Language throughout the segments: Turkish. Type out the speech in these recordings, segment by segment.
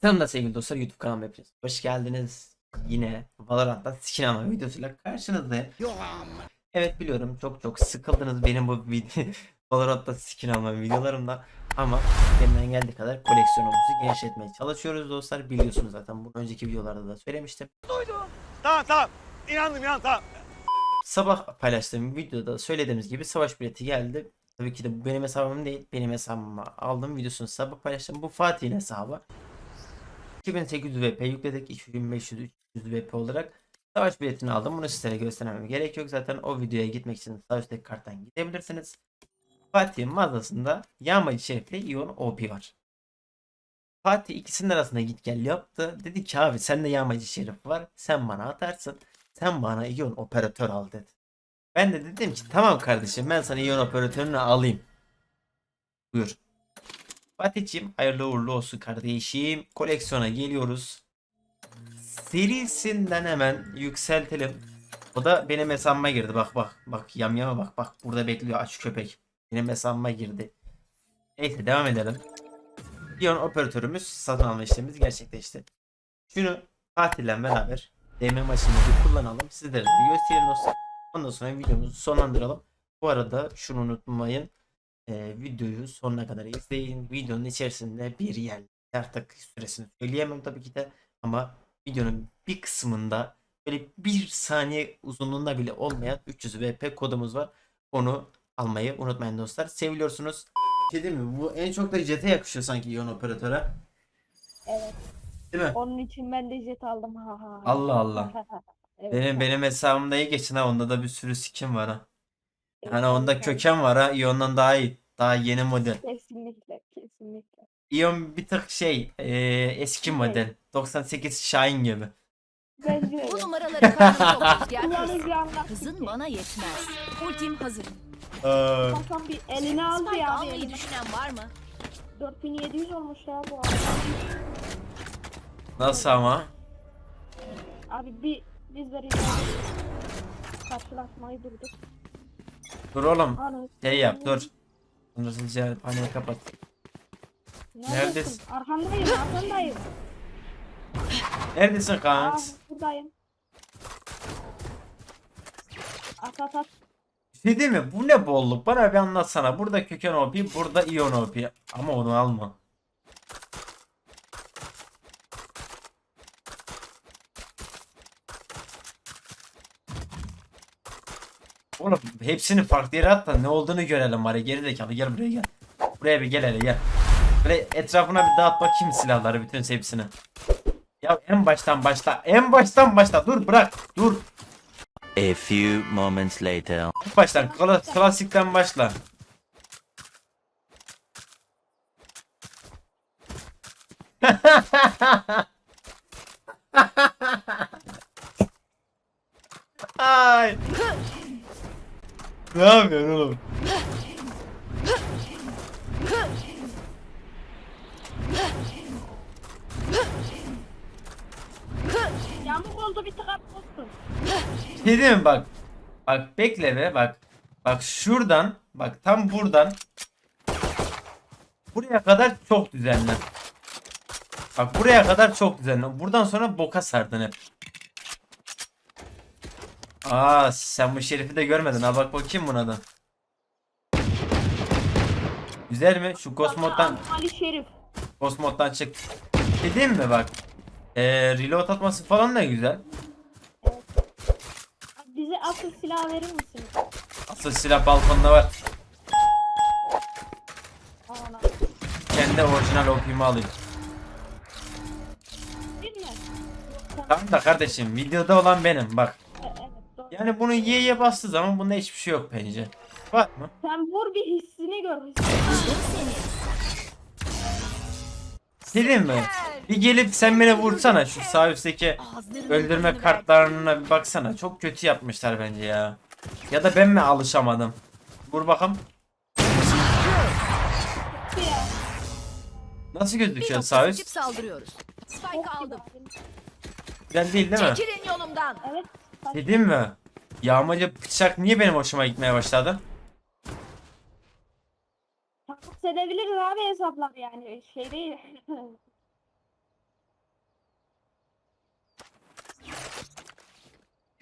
Selamlar sevgili dostlar YouTube kanalıma hepiniz. Hoş geldiniz. Yine Valorant'ta skin alma videosuyla karşınızdayım. Evet biliyorum çok çok sıkıldınız benim bu video Valorant'ta skin alma videolarımda ama elimden geldiği kadar koleksiyonumuzu genişletmeye çalışıyoruz dostlar. Biliyorsunuz zaten bunu önceki videolarda da söylemiştim. Tamam tamam. İnandım inandım tamam. Sabah paylaştığım videoda söylediğimiz gibi savaş bileti geldi. Tabii ki de bu benim hesabım değil. Benim hesabıma aldım videosunu sabah paylaştım. Bu Fatih'in hesabı. 2800 VP yükledik. 2500 300 VP olarak savaş biletini aldım. Bunu sizlere göstermeme gerek yok. Zaten o videoya gitmek için sağ üstteki karttan gidebilirsiniz. Fatih'in mağazasında Yağmacı Şerif'le Ion OP var. Fatih ikisinin arasında git gel yaptı. Dedi ki abi sende Yağmacı Şerif var. Sen bana atarsın. Sen bana Ion operatör al dedi. Ben de dedim ki tamam kardeşim ben sana Ion operatörünü alayım. Buyur. Fatih'ciğim hayırlı uğurlu olsun kardeşim. Koleksiyona geliyoruz. Serisinden hemen yükseltelim. O da benim hesabıma girdi. Bak bak bak yamyama bak bak burada bekliyor aç köpek. Benim hesabıma girdi. Neyse devam edelim. Ion operatörümüz satın alma işlemimiz gerçekleşti. Şunu Fatih'le beraber DM maçında bir kullanalım. Sizlere de göstereyim dostlar. Ondan sonra videomuzu sonlandıralım. Bu arada şunu unutmayın. Ee, videoyu sonuna kadar izleyin. Videonun içerisinde bir yer artık süresini söyleyemem tabii ki de ama videonun bir kısmında böyle bir saniye uzunluğunda bile olmayan 300 VP kodumuz var. Onu almayı unutmayın dostlar. Seviliyorsunuz. Şey değil mi? Bu en çok da JT yakışıyor sanki Ion operatöre. Evet. Değil mi? Onun için ben de jet aldım. Ha ha. ha. Allah Allah. evet, Benim benim hesabımda iyi geçin ha. Onda da bir sürü skin var ha. Yani onda köken var ha. Ion'dan daha iyi. Daha yeni model. Kesinlikle, kesinlikle. Ion bir tık şey eee, eski model. 98 Shine gibi. Bence Bu numaraları Kullanıcı kız. anlattık. Hızın bana yetmez. Ultim hazır. Hasan bir eline aldı Spike ya. almayı Eline. düşünen var mı? 4700 olmuş ya bu arada. Nasıl ama? Abi bir bizleri karşılaşmayı durduk. Dur oğlum. Şey yap dur. Hızlıca paniği kapat. Neredesin? Arkandayım, arkandayım. Neredesin Aa, kanks? buradayım. At at at. Bir şey değil mi? Bu ne bolluk? Bana bir anlatsana. Burada köken OP, burada Ion OP. Ama onu alma. Oğlum hepsini farklı yere at da ne olduğunu görelim bari. Geri zekalı gel buraya gel. Buraya bir gel hele gel. Böyle etrafına bir dağıt bakayım silahları bütün hepsini. Ya en baştan başla. En baştan başla. Dur bırak. Dur. A few moments later. Baştan kla- klasikten başla. Ay. Ne yapıyorsun oğlum? Yağmur oldu bir tık at olsun. Şey değil mi bak. Bak bekle be bak. Bak şuradan bak tam buradan buraya kadar çok düzenli. Bak buraya kadar çok düzenli. Buradan sonra boka sardın hep. Aa sen bu şerifi de görmedin. Al bak bakayım buna da. Güzel mi? Şu Cosmod'dan Ali Şerif. Cosmod'dan çık. Dediğim mi bak. Ee, reload atması falan da güzel. Bize asıl silah verir misin? Asıl silah balkonda var. Ana. Kendi orijinal OP'mi alayım. Değil mi? Tamam da kardeşim videoda olan benim bak. Yani bunu Y'ye bastığı zaman bunda hiçbir şey yok bence. Var mı? Sen vur bir hissini gör. Dedim mi? Bir gelip sen beni vursana şu sağ üstteki öldürme kartlarına bir baksana. Çok kötü yapmışlar bence ya. Ya da ben mi alışamadım? Vur bakalım. Nasıl gözüküyor sağ üst? saldırıyoruz. Spike Çok aldım. güzel. Değil değil mi? Çekilin yolumdan. Evet. Dedim mi? Yağmacı bıçak niye benim hoşuma gitmeye başladı? Takip edebiliriz abi hesaplar yani. Şey değil.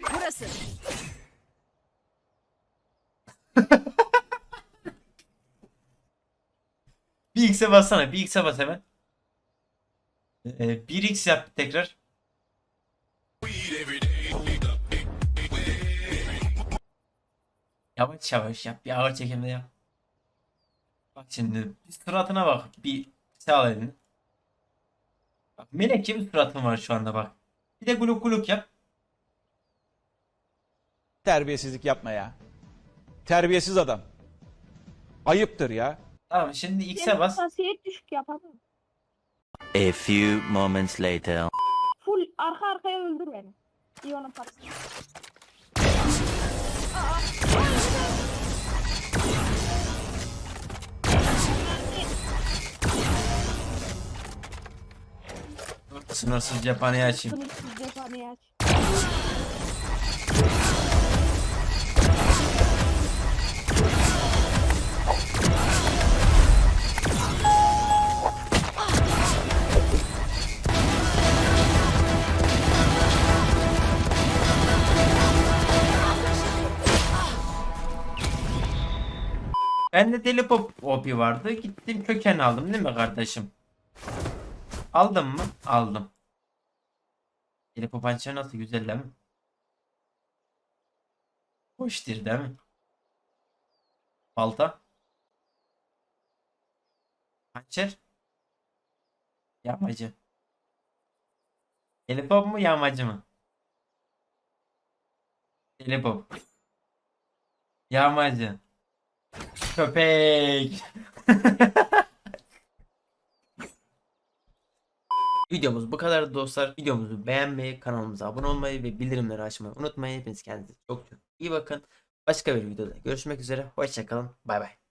Burası. bir x'e bassana. Bir x'e bas hemen. Ee, 1x yap tekrar. Yavaş yavaş yap. Bir ağır çekimde yap. Bak şimdi bir suratına bak. Bir sağ elini. Bak melek gibi suratın var şu anda bak. Bir de guluk guluk yap. Terbiyesizlik yapma ya. Terbiyesiz adam. Ayıptır ya. Tamam şimdi x'e bas. hassasiyet düşük yapamam. A few moments later. Full arka arkaya öldür beni. İyi onun Sınırsız cephaneyi açayım. Aç. Bende deli pop OP vardı. Gittim köken aldım değil mi kardeşim? Aldım mı? Aldım. Deli pop hançer nasıl güzel değil mi? Hoştur değil mi? Balta. Hançer. Yağmacı. Pop mu yağmacı mı? Pop. Yağmacı. Köpek. Videomuz bu kadar dostlar. Videomuzu beğenmeyi, kanalımıza abone olmayı ve bildirimleri açmayı unutmayın. Hepiniz kendinize çok çok iyi bakın. Başka bir videoda görüşmek üzere. Hoşçakalın. Bay bay.